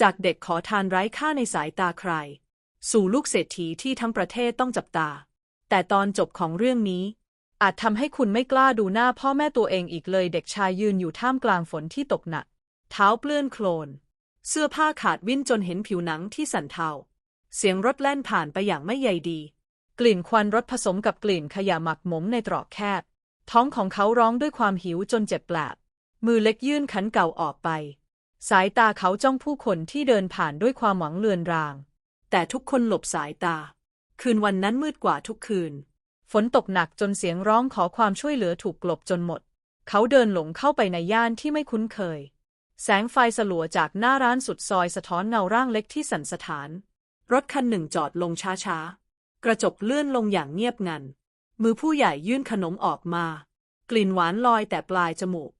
จากเด็กขอทานไร้ค่าในสายตาใคร สู่ลูกเศรษฐีที่ทั้งประเทศต้องจับตา แต่ตอนจบของเรื่องนี้ อาจทำให้คุณไม่กล้าดูหน้าพ่อแม่ตัวเองอีกเลยเด็กชายยืนอยู่ท่ามกลางฝนที่ตกหนัก เท้าเปื้อนโคลน เสื้อผ้าขาดวิ่นจนเห็นผิวหนังที่สั่นเทา เสียงรถแล่นผ่านไปอย่างไม่ใยดี กลิ่นควันรถผสมกับกลิ่นขยะหมักหมมในตรอกแคบ ท้องของเขาร้องด้วยความหิวจนเจ็บแปลบมือเล็กยื่นขันเก่าออกไป สายตาเขาจ้องผู้คนที่เดินผ่านด้วยความหวังเลือนราง แต่ทุกคนหลบสายตา คืนวันนั้นมืดกว่าทุกคืน ฝนตกหนักจนเสียงร้องขอความช่วยเหลือถูกกลบจนหมด เขาเดินหลงเข้าไปในย่านที่ไม่คุ้นเคย แสงไฟสลัวจากหน้าร้านสุดซอยสะท้อนเงาร่างเล็กที่สั่นสะท้าน รถคันหนึ่งจอดลงช้าๆ กระจกเลื่อนลงอย่างเงียบงัน มือผู้ใหญ่ยื่นขนมออกมา กลิ่นหวานลอยแต่ปลายจมูก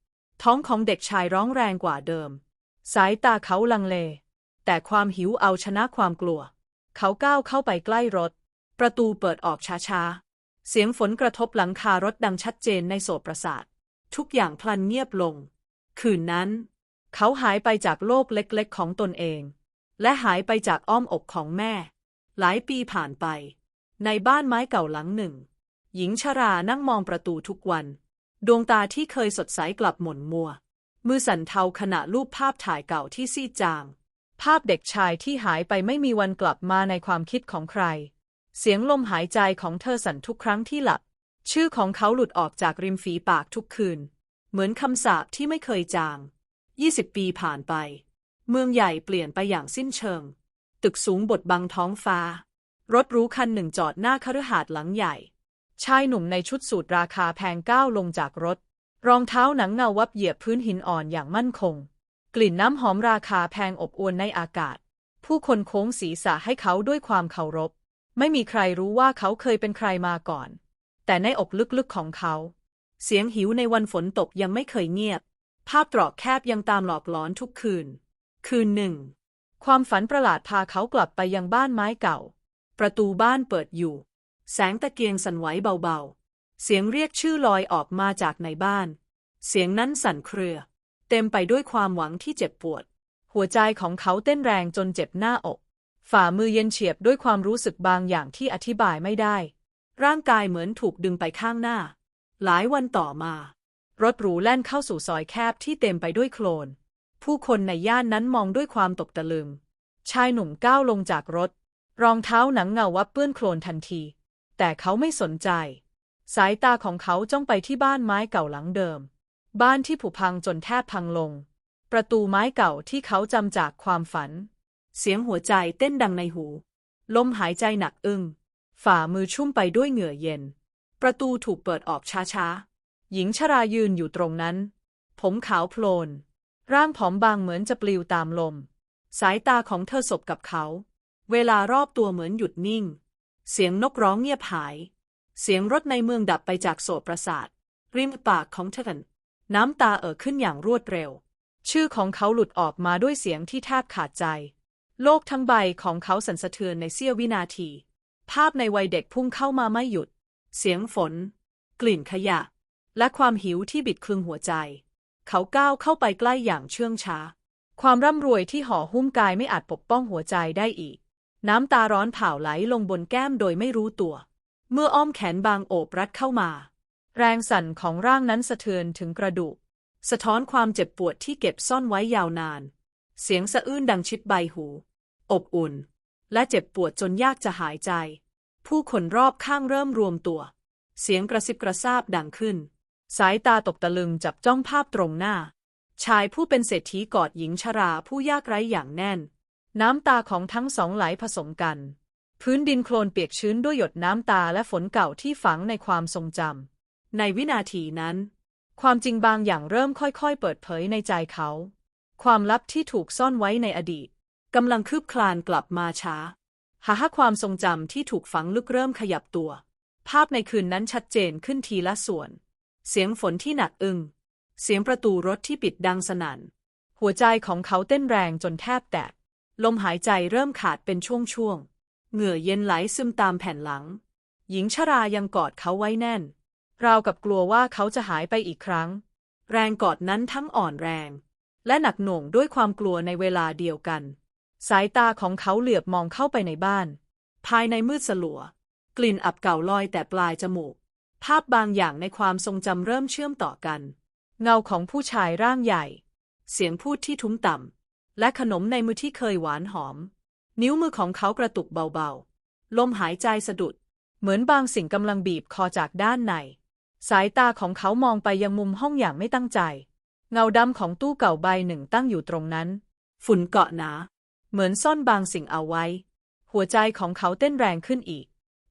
ท้องของเด็กชายร้องแรงกว่าเดิม สายตาเขาลังเล แต่ความหิวเอาชนะความกลัว เขาก้าวเข้าไปใกล้รถ ประตูเปิดออกช้าๆ เสียงฝนกระทบหลังคารถดังชัดเจนในโสตประสาท ทุกอย่างพลันเงียบลง คืนนั้น เขาหายไปจากโลกเล็กๆ ของตนเอง และหายไปจากอ้อมอกของแม่ หลายปีผ่านไป ในบ้านไม้เก่าหลังหนึ่ง หญิงชรานั่งมองประตูทุกวัน ดวงตาที่เคยสดใสกลับหม่นมัว มือสั่นเทาขณะรูปภาพถ่ายเก่าที่ซีดจาง ภาพเด็กชายที่หายไปไม่มีวันกลับมาในความคิดของใคร เสียงลมหายใจของเธอสั่นทุกครั้งที่หลับ ชื่อของเขาหลุดออกจากริมฝีปากทุกคืน เหมือนคำสาปที่ไม่เคยจางยี่สิบปีผ่านไป เมืองใหญ่เปลี่ยนไปอย่างสิ้นเชิง ตึกสูงบดบังท้องฟ้า รถรู้คันหนึ่งจอดหน้าคฤหาสน์หลังใหญ่ ชายหนุ่มในชุดสูทราคาแพงก้าวลงจากรถ รองเท้าหนังเงาวับเหยียบพื้นหินอ่อนอย่างมั่นคง กลิ่นน้ำหอมราคาแพงอบอวลในอากาศ ผู้คนโค้งศีรษะให้เขาด้วยความเคารพ ไม่มีใครรู้ว่าเขาเคยเป็นใครมาก่อน แต่ในอกลึกๆของเขา เสียงหิวในวันฝนตกยังไม่เคยเงียบ ภาพตรอกแคบยังตามหลอกหลอนทุกคืน คืนหนึ่ง ความฝันประหลาดพาเขากลับไปยังบ้านไม้เก่า ประตูบ้านเปิดอยู่ แสงตะเกียงสั่นไหวเบาๆ เสียงเรียกชื่อลอยออกมาจากในบ้าน เสียงนั้นสั่นเครือ เต็มไปด้วยความหวังที่เจ็บปวด หัวใจของเขาเต้นแรงจนเจ็บหน้าอก ฝ่ามือเย็นเฉียบด้วยความรู้สึกบางอย่างที่อธิบายไม่ได้ ร่างกายเหมือนถูกดึงไปข้างหน้า หลายวันต่อมา รถหรูแล่นเข้าสู่ซอยแคบที่เต็มไปด้วยโคลน ผู้คนในย่านนั้นมองด้วยความตกตะลึง ชายหนุ่มก้าวลงจากรถ รองเท้าหนังเงาวับเปื้อนโคลนทันที แต่เขาไม่สนใจ สายตาของเขาจ้องไปที่บ้านไม้เก่าหลังเดิม บ้านที่ผุพังจนแทบพังลง ประตูไม้เก่าที่เขาจำจากความฝัน เสียงหัวใจเต้นดังในหู ลมหายใจหนักอึ้ง ฝ่ามือชุ่มไปด้วยเหงื่อเย็น ประตูถูกเปิดออกช้าๆ หญิงชรายืนอยู่ตรงนั้น ผมขาวโพลน ร่างผอมบางเหมือนจะปลิวตามลม สายตาของเธอสบกับเขา เวลารอบตัวเหมือนหยุดนิ่ง เสียงนกร้องเงียบหาย เสียงรถในเมืองดับไปจากโสตประสาท ริมปากของเธอน้ำตาเอ่อขึ้นอย่างรวดเร็ว ชื่อของเขาหลุดออกมาด้วยเสียงที่แทบขาดใจ โลกทั้งใบของเขาสั่นสะเทือนในเสี้ยววินาที ภาพในวัยเด็กพุ่งเข้ามาไม่หยุด เสียงฝน กลิ่นขยะ และความหิวที่บิดคลึงหัวใจ เขาก้าวเข้าไปใกล้อย่างเชื่องช้า ความร่ำรวยที่ห่อหุ้มกายไม่อาจปกป้องหัวใจได้อีก น้ำตาร้อนเผาไหลลงบนแก้มโดยไม่รู้ตัว เมื่ออ้อมแขนบางโอบรัดเข้ามา แรงสั่นของร่างนั้นสะเทือนถึงกระดูก สะท้อนความเจ็บปวดที่เก็บซ่อนไว้ยาวนาน เสียงสะอื้นดังชิดใบหู อบอุ่น และเจ็บปวดจนยากจะหายใจ ผู้คนรอบข้างเริ่มรวมตัว เสียงกระซิบกระซาบดังขึ้น สายตาตกตะลึงจับจ้องภาพตรงหน้า ชายผู้เป็นเศรษฐีกอดหญิงชราผู้ยากไร้อย่างแน่น น้ำตาของทั้งสองไหลผสมกัน พื้นดินโคลนเปียกชื้นด้วยหยดน้ำตาและฝนเก่าที่ฝังในความทรงจำ ในวินาทีนั้น ความจริงบางอย่างเริ่มค่อยๆ เปิดเผยในใจเขา ความลับที่ถูกซ่อนไว้ในอดีตกำลังคืบคลานกลับมาช้า หาความทรงจำที่ถูกฝังลึกเริ่มขยับตัว ภาพในคืนนั้นชัดเจนขึ้นทีละส่วน เสียงฝนที่หนักอึ้ง เสียงประตูรถที่ปิดดังสนั่น หัวใจของเขาเต้นแรงจนแทบแตก ลมหายใจเริ่มขาดเป็นช่วงๆ เหงื่อเย็นไหลซึมตามแผ่นหลัง หญิงชรายังกอดเขาไว้แน่น ราวกับกลัวว่าเขาจะหายไปอีกครั้ง แรงกอดนั้นทั้งอ่อนแรง และหนักหน่วงด้วยความกลัวในเวลาเดียวกัน สายตาของเขาเหลือบมองเข้าไปในบ้าน ภายในมืดสลัว กลิ่นอับเก่าลอยแต่ปลายจมูก ภาพบางอย่างในความทรงจำเริ่มเชื่อมต่อกัน เงาของผู้ชายร่างใหญ่ เสียงพูดที่ทุ้มต่ำและขนมในมือที่เคยหวานหอม นิ้วมือของเขากระตุกเบาๆ ลมหายใจสะดุด เหมือนบางสิ่งกำลังบีบคอจากด้านใน สายตาของเขามองไปยังมุมห้องอย่างไม่ตั้งใจ เงาดำของตู้เก่าใบหนึ่งตั้งอยู่ตรงนั้น ฝุ่นเกาะหนา เหมือนซ่อนบางสิ่งเอาไว้ หัวใจของเขาเต้นแรงขึ้นอีก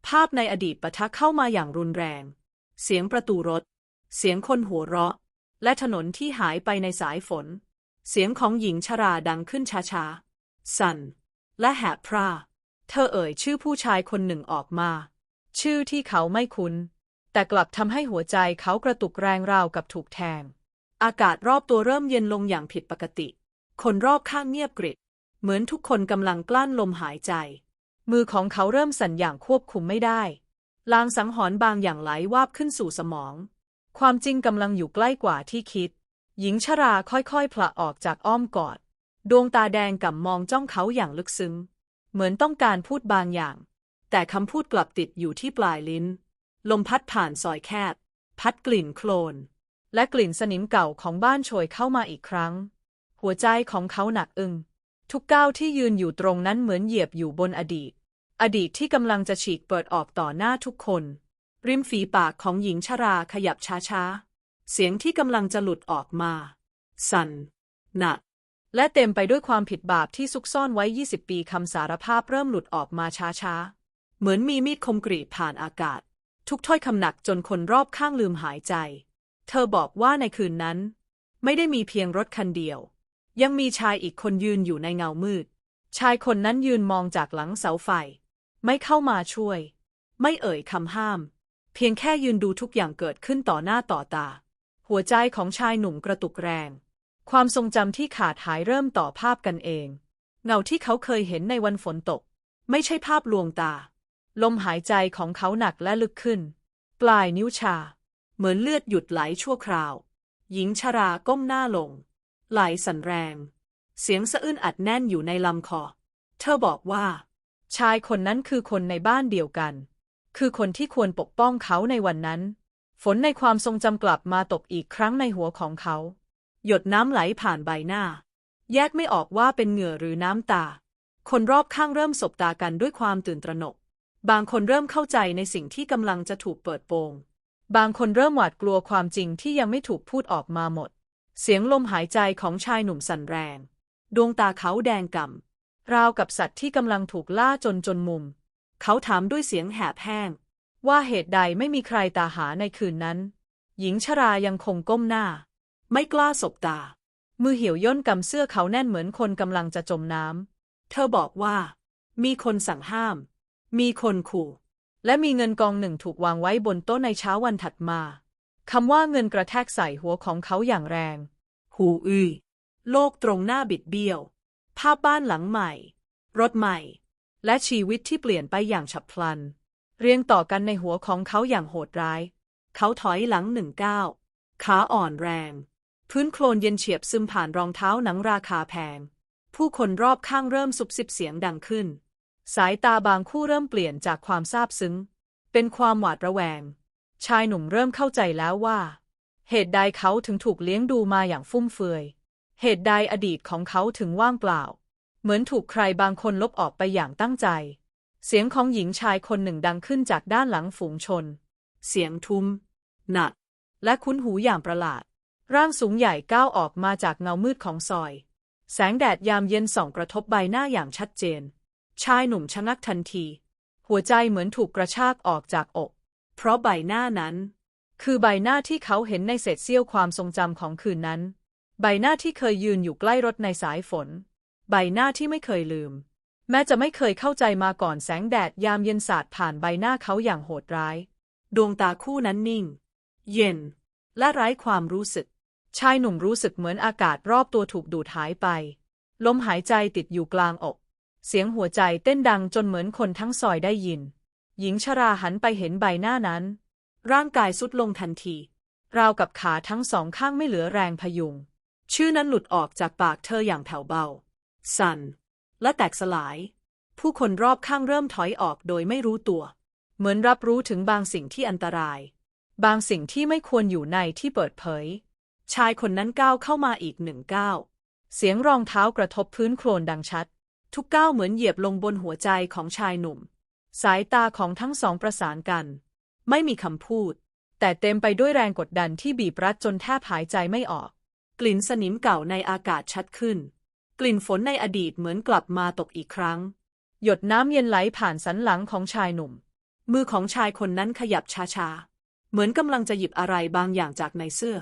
ภาพในอดีตปะทะเข้ามาอย่างรุนแรง เสียงประตูรถ เสียงคนหัวเราะ และถนนที่หายไปในสายฝน เสียงของหญิงชราดังขึ้นช้าๆ สั่น และแหบพร่าเธอเอ่ยชื่อผู้ชายคนหนึ่งออกมา ชื่อที่เขาไม่คุ้น แต่กลับทำให้หัวใจเขากระตุกแรงราวกับถูกแทง อากาศรอบตัวเริ่มเย็นลงอย่างผิดปกติ คนรอบข้างเงียบกริบ เหมือนทุกคนกำลังกลั้นลมหายใจ มือของเขาเริ่มสั่นอย่างควบคุมไม่ได้ ลางสังหรณ์บางอย่างไหลวาบขึ้นสู่สมอง ความจริงกำลังอยู่ใกล้กว่าที่คิด หญิงชราค่อยๆผละออกจากอ้อมกอด ดวงตาแดงก่ำมองจ้องเขาอย่างลึกซึ้ง เหมือนต้องการพูดบางอย่าง แต่คำพูดกลับติดอยู่ที่ปลายลิ้น ลมพัดผ่านซอยแคบ พัดกลิ่นโคลน และกลิ่นสนิมเก่าของบ้านโชยเข้ามาอีกครั้ง หัวใจของเขาหนักอึงทุกก้าวที่ยืนอยู่ตรงนั้นเหมือนเหยียบอยู่บนอดีต อดีตที่กำลังจะฉีกเปิดออกต่อหน้าทุกคน ริมฝีปากของหญิงชราขยับช้าๆ เสียงที่กำลังจะหลุดออกมา สั่นหนัก และเต็มไปด้วยความผิดบาปที่ซุกซ่อนไว้ 20 ปีคำสารภาพเริ่มหลุดออกมาช้าๆ เหมือนมีมีดคมกรีดผ่านอากาศ ทุกถ้อยคำหนักจนคนรอบข้างลืมหายใจ เธอบอกว่าในคืนนั้น ไม่ได้มีเพียงรถคันเดียว ยังมีชายอีกคนยืนอยู่ในเงามืด ชายคนนั้นยืนมองจากหลังเสาไฟ ไม่เข้ามาช่วย ไม่เอ่ยคำห้าม เพียงแค่ยืนดูทุกอย่างเกิดขึ้นต่อหน้าต่อตา หัวใจของชายหนุ่มกระตุกแรง ความทรงจำที่ขาดหายเริ่มต่อภาพกันเอง เงาที่เขาเคยเห็นในวันฝนตก ไม่ใช่ภาพลวงตา ลมหายใจของเขาหนักและลึกขึ้น ปลายนิ้วชา เหมือนเลือดหยุดไหลชั่วคราว หญิงชราก้มหน้าลง ไหลสั่นแรง เสียงสะอื้นอัดแน่นอยู่ในลำคอ เธอบอกว่า ชายคนนั้นคือคนในบ้านเดียวกัน คือคนที่ควรปกป้องเขาในวันนั้น ฝนในความทรงจำกลับมาตกอีกครั้งในหัวของเขา หยดน้ำไหลผ่านใบหน้า แยกไม่ออกว่าเป็นเหงื่อหรือน้ำตา คนรอบข้างเริ่มสบตากันด้วยความตื่นตระหนก บางคนเริ่มเข้าใจในสิ่งที่กำลังจะถูกเปิดโปง บางคนเริ่มหวาดกลัวความจริงที่ยังไม่ถูกพูดออกมาหมด เสียงลมหายใจของชายหนุ่มสั่นแรง ดวงตาเขาแดงก่ำราวกับสัตว์ที่กำลังถูกล่าจนจนมุม เขาถามด้วยเสียงแหบแห้ง ว่าเหตุใดไม่มีใครตาหาในคืนนั้น หญิงชรายังคงก้มหน้า ไม่กล้าสบตา มือเหี่ยวย่นกำเสื้อเขาแน่นเหมือนคนกำลังจะจมน้ำ เธอบอกว่า มีคนสั่งห้าม มีคนขู่ และมีเงินกองหนึ่งถูกวางไว้บนโต๊ะในเช้าวันถัดมาคำว่าเงินกระแทกใส่หัวของเขาอย่างแรง หูอื้อโลกตรงหน้าบิดเบี้ยว ภาพบ้านหลังใหม่ รถใหม่ และชีวิตที่เปลี่ยนไปอย่างฉับพลัน เรียงต่อกันในหัวของเขาอย่างโหดร้าย เขาถอยหลังหนึ่งก้าวขาอ่อนแรง พื้นโคลนเย็นเฉียบซึมผ่านรองเท้าหนังราคาแพง ผู้คนรอบข้างเริ่มสุบสิบเสียงดังขึ้น สายตาบางคู่เริ่มเปลี่ยนจากความซาบซึ้ง เป็นความหวาดระแวง ชายหนุ่มเริ่มเข้าใจแล้วว่า เหตุใดเขาถึงถูกเลี้ยงดูมาอย่างฟุ่มเฟือย เหตุใดอดีตของเขาถึงว่างเปล่า เหมือนถูกใครบางคนลบออกไปอย่างตั้งใจ เสียงของหญิงชายคนหนึ่งดังขึ้นจากด้านหลังฝูงชน เสียงทุ้ม หนัก และคุ้นหูอย่างประหลาด ร่างสูงใหญ่ก้าวออกมาจากเงามืดของซอย แสงแดดยามเย็นส่องกระทบใบหน้าอย่างชัดเจน ชายหนุ่มชะงักทันที หัวใจเหมือนถูกกระชากออกจากอก เพราะใบหน้านั้น คือใบหน้าที่เขาเห็นในเศษเสี้ยวความทรงจำของคืนนั้น ใบหน้าที่เคยยืนอยู่ใกล้รถในสายฝน ใบหน้าที่ไม่เคยลืม แม้จะไม่เคยเข้าใจมาก่อนแสงแดดยามเย็นสาดผ่านใบหน้าเขาอย่างโหดร้าย ดวงตาคู่นั้นนิ่ง เย็น และไร้ความรู้สึก ชายหนุ่มรู้สึกเหมือนอากาศรอบตัวถูกดูดหายไป ลมหายใจติดอยู่กลางอก เสียงหัวใจเต้นดังจนเหมือนคนทั้งซอยได้ยิน หญิงชราหันไปเห็นใบหน้านั้น ร่างกายสุดลงทันที ราวกับขาทั้งสองข้างไม่เหลือแรงพยุง ชื่อนั้นหลุดออกจากปากเธออย่างแผ่วเบา สันและแตกสลาย ผู้คนรอบข้างเริ่มถอยออกโดยไม่รู้ตัว เหมือนรับรู้ถึงบางสิ่งที่อันตราย บางสิ่งที่ไม่ควรอยู่ในที่เปิดเผย ชายคนนั้นก้าวเข้ามาอีกหนึ่งก้าว เสียงรองเท้ากระทบพื้นโคลนดังชัด ทุกก้าวเหมือนเหยียบลงบนหัวใจของชายหนุ่ม สายตาของทั้งสองประสานกัน ไม่มีคำพูด แต่เต็มไปด้วยแรงกดดันที่บีบรัดจนแทบหายใจไม่ออก กลิ่นสนิมเก่าในอากาศชัดขึ้น กลิ่นฝนในอดีตเหมือนกลับมาตกอีกครั้ง หยดน้ำเย็นไหลผ่านสันหลังของชายหนุ่ม มือของชายคนนั้นขยับช้าๆเหมือนกำลังจะหยิบอะไรบางอย่างจากในเสื้อ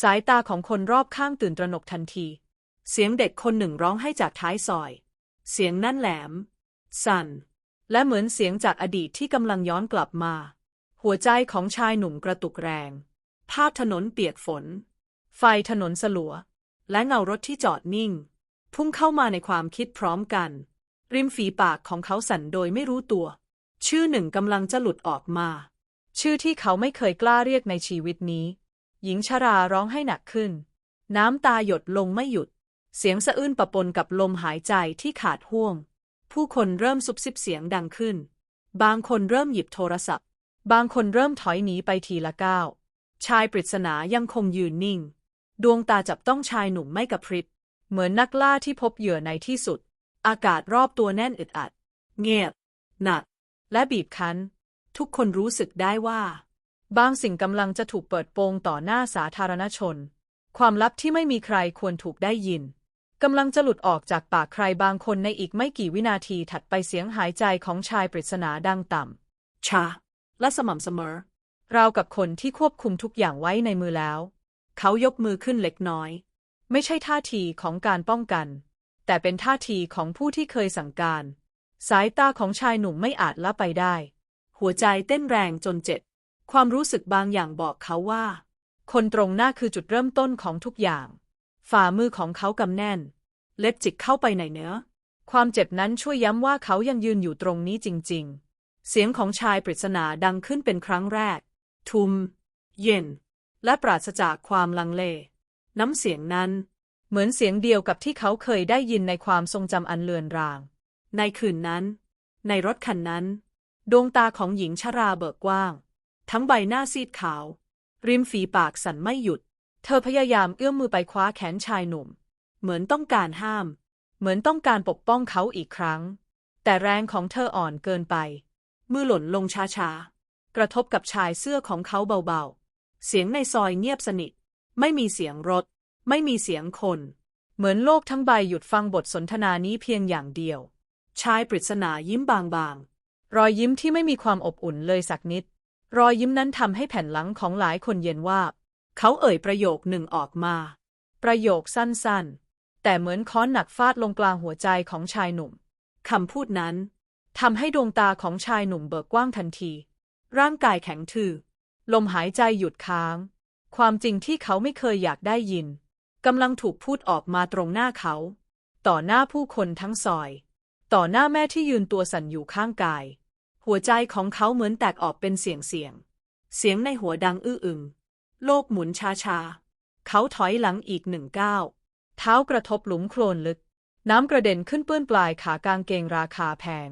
สายตาของคนรอบข้างตื่นตระหนกทันที เสียงเด็กคนหนึ่งร้องให้จากท้ายซอย เสียงนั่นแหลม สั่น และเหมือนเสียงจากอดีตที่กำลังย้อนกลับมา หัวใจของชายหนุ่มกระตุกแรง ภาพถนนเปียกฝน ไฟถนนสลัว และเงารถที่จอดนิ่ง พุ่งเข้ามาในความคิดพร้อมกัน ริมฝีปากของเขาสั่นโดยไม่รู้ตัว ชื่อหนึ่งกำลังจะหลุดออกมา ชื่อที่เขาไม่เคยกล้าเรียกในชีวิตนี้ หญิงชราร้องให้หนักขึ้น น้ำตาหยดลงไม่หยุด เสียงสะอื้นปะปนกับลมหายใจที่ขาดห่วง ผู้คนเริ่มซุบซิบเสียงดังขึ้น บางคนเริ่มหยิบโทรศัพท์ บางคนเริ่มถอยหนีไปทีละก้าวชายปริศนายังคงยืนนิ่ง ดวงตาจับต้องชายหนุ่มไม่กระพริบ เหมือนนักล่าที่พบเหยื่อในที่สุด อากาศรอบตัวแน่นอึดอัด เงียบ หนัก และบีบคั้น ทุกคนรู้สึกได้ว่า บางสิ่งกำลังจะถูกเปิดโปงต่อหน้าสาธารณชน ความลับที่ไม่มีใครควรถูกได้ยินกำลังจะหลุดออกจากปากใครบางคนในอีกไม่กี่วินาทีถัดไปเสียงหายใจของชายปริศนาดังต่ำชา และสม่ำเสมอ ราวกับคนที่ควบคุมทุกอย่างไว้ในมือแล้ว เขายกมือขึ้นเล็กน้อย ไม่ใช่ท่าทีของการป้องกัน แต่เป็นท่าทีของผู้ที่เคยสั่งการ สายตาของชายหนุ่มไม่อาจละไปได้ หัวใจเต้นแรงจนเจ็บ ความรู้สึกบางอย่างบอกเขาว่า คนตรงหน้าคือจุดเริ่มต้นของทุกอย่าง ฝ่ามือของเขากำแน่น เล็บจิกเข้าไปในเนื้อ ความเจ็บนั้นช่วยย้ำว่าเขายังยืนอยู่ตรงนี้จริง ๆ เสียงของชายปริศนาดังขึ้นเป็นครั้งแรก ทุม เย็น และปราศจากความลังเล น้ำเสียงนั้น เหมือนเสียงเดียวกับที่เขาเคยได้ยินในความทรงจำอันเลือนราง ในคืนนั้น ในรถคันนั้น ดวงตาของหญิงชราเบิกกว้าง ทั้งใบหน้าซีดขาว ริมฝีปากสั่นไม่หยุด เธอพยายามเอื้อมมือไปคว้าแขนชายหนุ่ม เหมือนต้องการห้าม เหมือนต้องการปกป้องเขาอีกครั้ง แต่แรงของเธออ่อนเกินไป มือหล่นลงช้าๆ กระทบกับชายเสื้อของเขาเบาๆ เสียงในซอยเงียบสนิท ไม่มีเสียงรถ ไม่มีเสียงคน เหมือนโลกทั้งใบหยุดฟังบทสนทนานี้เพียงอย่างเดียว ชายปริศนายิ้มบางๆ รอยยิ้มที่ไม่มีความอบอุ่นเลยสักนิด รอยยิ้มนั้นทำให้แผ่นหลังของหลายคนเย็นวาบเขาเอ่ยประโยคหนึ่งออกมา ประโยคสั้นๆ แต่เหมือนค้อนหนักฟาดลงกลางหัวใจของชายหนุ่มคำพูดนั้นทำให้ดวงตาของชายหนุ่มเบิกกว้างทันที ร่างกายแข็งทื่อ ลมหายใจหยุดค้าง ความจริงที่เขาไม่เคยอยากได้ยินกำลังถูกพูดออกมาตรงหน้าเขา ต่อหน้าผู้คนทั้งซอย ต่อหน้าแม่ที่ยืนตัวสั่นอยู่ข้างกาย หัวใจของเขาเหมือนแตกออกเป็นเสียงเสียง เสียงในหัวดังอื้ออึง โลกหมุนช้าชาเขาถอยหลังอีกหนึ่งก้าวเท้ากระทบหลุมโคลนลึก น้ำกระเด็นขึ้นเปื้อนปลายขากางเกงราคาแพง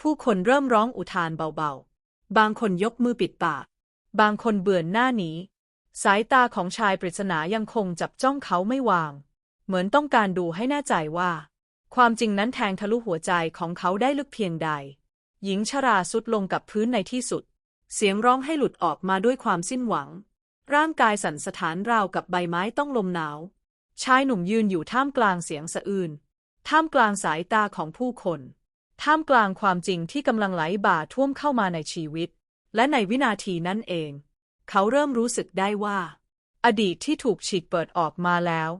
ผู้คนเริ่มร้องอุทานเบาๆ บางคนยกมือปิดปาก บางคนเบือนหน้าหนีสายตาของชายปริศนายังคงจับจ้องเขาไม่วาง เหมือนต้องการดูให้แน่ใจว่า ความจริงนั้นแทงทะลุหัวใจของเขาได้ลึกเพียงใด หญิงชราสุดลงกับพื้นในที่สุด เสียงร้องให้หลุดออกมาด้วยความสิ้นหวัง ร่างกายสั่นสะท้านราวกับใบไม้ต้องลมหนาว ชายหนุ่มยืนอยู่ท่ามกลางเสียงสะอื้นท่ามกลางสายตาของผู้คน ท่ามกลางความจริงที่กำลังไหลบ่าท่วมเข้ามาในชีวิต และในวินาทีนั้นเอง เขาเริ่มรู้สึกได้ว่า อดีตที่ถูกฉีกเปิดออกมาแล้ว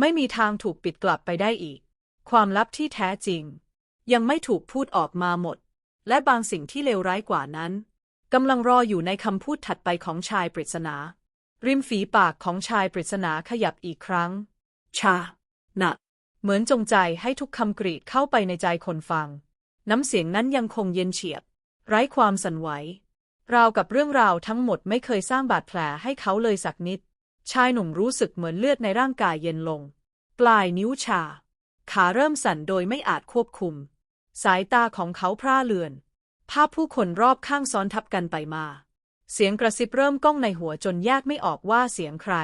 ไม่มีทางถูกปิดกลับไปได้อีก ความลับที่แท้จริง ยังไม่ถูกพูดออกมาหมด และบางสิ่งที่เลวร้ายกว่านั้นกำลังรออยู่ในคำพูดถัดไปของชายปริศนา ริมฝีปากของชายปริศนาขยับอีกครั้ง ชาหนักเหมือนจงใจให้ทุกคำกรีดเข้าไปในใจคนฟัง น้ำเสียงนั้นยังคงเย็นเฉียบ ไร้ความสั่นไหว ราวกับเรื่องราวทั้งหมดไม่เคยสร้างบาดแผลให้เขาเลยสักนิด ชายหนุ่มรู้สึกเหมือนเลือดในร่างกายเย็นลง ปลายนิ้วชา ขาเริ่มสั่นโดยไม่อาจควบคุม สายตาของเขาพร่าเลือน ภาพผู้คนรอบข้างซ้อนทับกันไปมา เสียงกระซิบเริ่มก้องในหัวจนแยกไม่ออกว่าเสียงใคร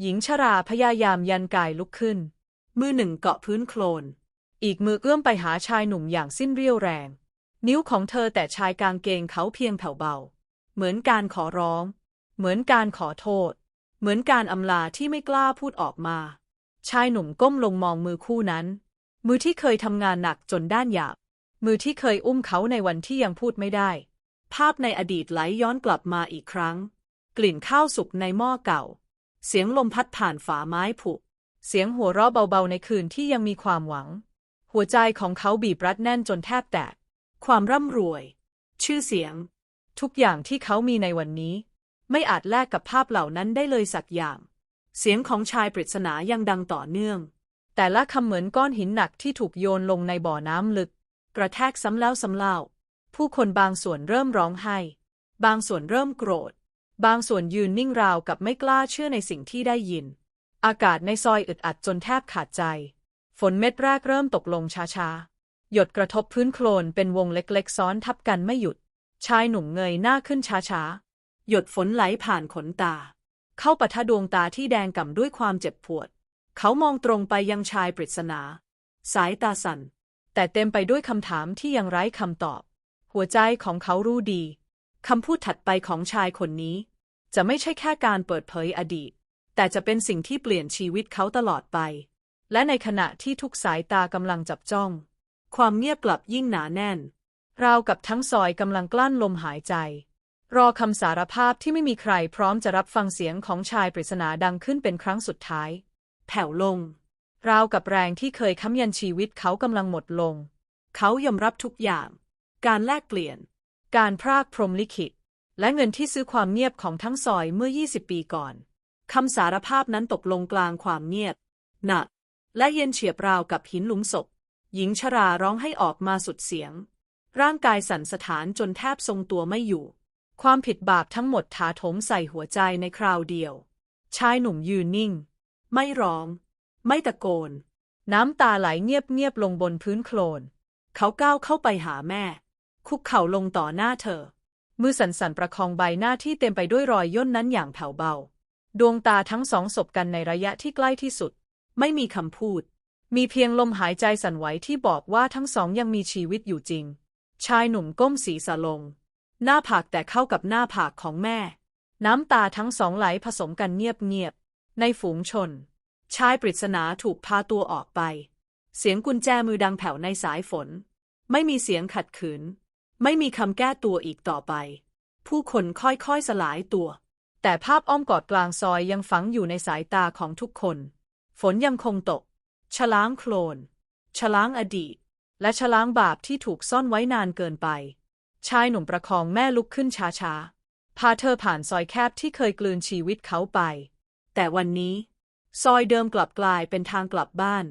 หญิงชราพยายามยันกายลุกขึ้น มือหนึ่งเกาะพื้นโคลน อีกมือเอื้อมไปหาชายหนุ่มอย่างสิ้นเรี่ยวแรง นิ้วของเธอแต่ชายกางเกงเขาเพียงแผ่วเบา เหมือนการขอร้อง เหมือนการขอโทษ เหมือนการอำลาที่ไม่กล้าพูดออกมา ชายหนุ่มก้มลงมองมือคู่นั้น มือที่เคยทำงานหนักจนด้านหยาบ มือที่เคยอุ้มเขาในวันที่ยังพูดไม่ได้ ภาพในอดีตไหลย้อนกลับมาอีกครั้ง กลิ่นข้าวสุกในหม้อเก่า เสียงลมพัดผ่านฝาไม้ผุ เสียงหัวเราะเบาๆในคืนที่ยังมีความหวัง หัวใจของเขาบีบรัดแน่นจนแทบแตก ความร่ำรวย ชื่อเสียง ทุกอย่างที่เขามีในวันนี้ ไม่อาจแลกกับภาพเหล่านั้นได้เลยสักอย่าง เสียงของชายปริศนายังดังต่อเนื่อง แต่ละคำเหมือนก้อนหินหนักที่ถูกโยนลงในบ่อน้ำลึก กระแทกซ้ำแล้วซ้ำเล่า ผู้คนบางส่วนเริ่มร้องไห้ บางส่วนเริ่มโกรธ บางส่วนยืนนิ่งราวกับไม่กล้าเชื่อในสิ่งที่ได้ยิน อากาศในซอยอึดอัดจนแทบขาดใจ ฝนเม็ดแรกเริ่มตกลงช้าๆ หยดกระทบพื้นโคลนเป็นวงเล็กๆ ซ้อนทับกันไม่หยุด ชายหนุ่มเงยหน้าขึ้นช้าๆ หยดฝนไหลผ่านขนตา เข้าปะทะดวงตาที่แดงก่ำด้วยความเจ็บปวด เขามองตรงไปยังชายปริศนา สายตาสั่น แต่เต็มไปด้วยคำถามที่ยังไร้คำตอบ หัวใจของเขารู้ดีคำพูดถัดไปของชายคนนี้ จะไม่ใช่แค่การเปิดเผยอดีต แต่จะเป็นสิ่งที่เปลี่ยนชีวิตเขาตลอดไป และในขณะที่ทุกสายตากำลังจับจ้อง ความเงียบกลับยิ่งหนาแน่น ราวกับทั้งซอยกำลังกลั้นลมหายใจ รอคำสารภาพที่ไม่มีใครพร้อมจะรับฟังเสียงของชายปริศนาดังขึ้นเป็นครั้งสุดท้าย แผ่วลง ราวกับแรงที่เคยค้ำยันชีวิตเขากำลังหมดลง เขายอมรับทุกอย่าง การแลกเปลี่ยน การพรากพรหมลิขิต และเงินที่ซื้อความเงียบของทั้งซอยเมื่อ 20 ปีก่อนคำสารภาพนั้นตกลงกลางความเงียบ หนัก และเย็นเฉียบราวกับหินหลุมศพ หญิงชราร้องให้ออกมาสุดเสียง ร่างกายสั่นสะท้านจนแทบทรงตัวไม่อยู่ ความผิดบาปทั้งหมดถาโถมใส่หัวใจในคราวเดียว ชายหนุ่มยืนนิ่ง ไม่ร้อง ไม่ตะโกน น้ำตาไหลเงียบๆลงบนพื้นโคลน เขาก้าวเข้าไปหาแม่ คุกเข่าลงต่อหน้าเธอ มือสั่นๆประคองใบหน้าที่เต็มไปด้วยรอยย่นนั้นอย่างแผ่วเบา ดวงตาทั้งสองสบกันในระยะที่ใกล้ที่สุด ไม่มีคำพูด มีเพียงลมหายใจสั่นไหวที่บอกว่าทั้งสองยังมีชีวิตอยู่จริง ชายหนุ่มก้มศีรษะลง หน้าผากแต่เข้ากับหน้าผากของแม่ น้ำตาทั้งสองไหลผสมกันเงียบ ในฝูงชน ชายปริศนาถูกพาตัวออกไป เสียงกุญแจมือดังแผ่วในสายฝน ไม่มีเสียงขัดขืน ไม่มีคำแก้ตัวอีกต่อไป ผู้คนค่อยๆสลายตัว แต่ภาพอ้อมกอดกลางซอยยังฝังอยู่ในสายตาของทุกคน ฝนยังคงตก ฉล้างโคลน ฉล้างอดีต และฉล้างบาปที่ถูกซ่อนไว้นานเกินไป ชายหนุ่มประคองแม่ลุกขึ้นช้าๆ พาเธอผ่านซอยแคบที่เคยกลืนชีวิตเขาไป แต่วันนี้ ซอยเดิมกลับกลายเป็นทางกลับบ้าน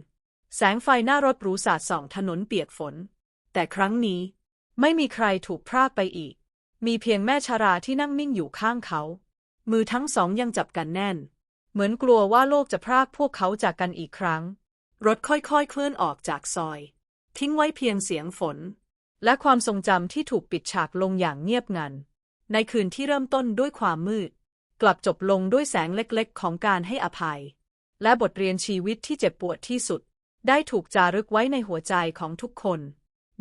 แสงไฟหน้ารถหรูสาดส่องถนนเปียกฝน แต่ครั้งนี้ ไม่มีใครถูกพรากไปอีก มีเพียงแม่ชาราที่นั่งนิ่งอยู่ข้างเขา มือทั้งสองยังจับกันแน่น เหมือนกลัวว่าโลกจะพรากพวกเขาจากกันอีกครั้ง รถค่อยๆเคลื่อนออกจากซอย ทิ้งไว้เพียงเสียงฝน และความทรงจำที่ถูกปิดฉากลงอย่างเงียบงัน ในคืนที่เริ่มต้นด้วยความมืด กลับจบลงด้วยแสงเล็กๆ ของการให้อภัย และบทเรียนชีวิตที่เจ็บปวดที่สุด ได้ถูกจารึกไว้ในหัวใจของทุกคน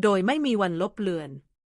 โดยไม่มีวันลบเลือน